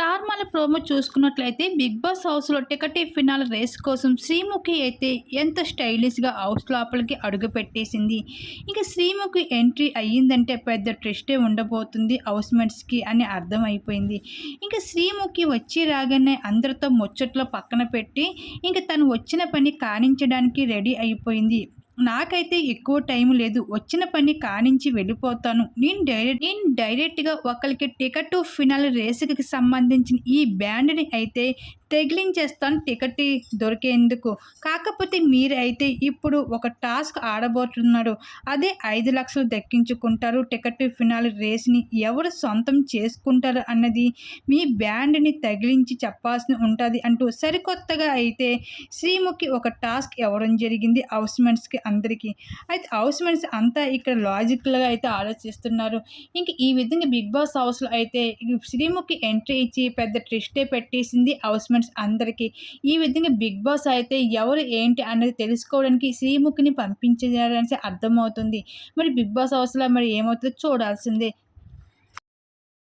Star మాల promo చూసుకున్నట్లయితే big Boss హౌస్లో టికెట్ ఫినాల్ రేస్ కోసం శ్రీముఖి అయితే ఎంత స్టైలిష్గా హౌస్ లోపలికి అడుగు పెట్టేసింది. ఇంకా శ్రీముఖి ఎంట్రీ అయ్యిందంటే పెద్ద ట్రెస్టే ఉండబోతుంది హౌస్ మేట్స్కి అని అర్థం అయిపోయింది ఇంకా శ్రీముఖి వచ్చి రాగానే అందరితో ముచ్చట్లో పక్కన పెట్టి ఇంకా తను వచ్చిన పని కానించడానికి రెడీ అయిపోయింది. నాకైతే ఎక్కువ టైం లేదు. వచ్చిన పని కానించి వెళ్ళిపోతాను. నేను డైరెక్ట్ నేను డైరెక్ట్గా ఒకరికి టికెట్ ఫినాల్ రేసుకి సంబంధించిన ఈ బ్యాండ్ని అయితే తెగిలించేస్తాను టికెట్ దొరికేందుకు. కాకపోతే మీరు అయితే ఇప్పుడు ఒక టాస్క్ ఆడబోతున్నారు. అదే ఐదు లక్షలు దక్కించుకుంటారు. టికెట్ ఫినాల్ రేస్ని ఎవరు సొంతం చేసుకుంటారు అన్నది మీ బ్యాండ్ని తగిలించి చెప్పాల్సి ఉంటుంది అంటూ సరికొత్తగా అయితే శ్రీముఖి ఒక టాస్క్ ఇవ్వడం జరిగింది హౌస్మెంట్స్కి అందరికీ. అయితే హౌస్మెంట్స్ అంతా ఇక్కడ లాజికల్గా అయితే ఆలోచిస్తున్నారు. ఇంక ఈ విధంగా బిగ్ బాస్ హౌస్లో అయితే శ్రీముఖి ఎంట్రీ ఇచ్చి పెద్ద ట్రిస్టే పెట్టేసింది హౌస్మెంట్స్ అందరికీ. ఈ విధంగా బిగ్ బాస్ అయితే ఎవరు ఏంటి అనేది తెలుసుకోవడానికి శ్రీముఖిని పంపించారని అర్థమవుతుంది. మరి బిగ్ బాస్ అవసరం మరి ఏమవుతుందో చూడాల్సిందే.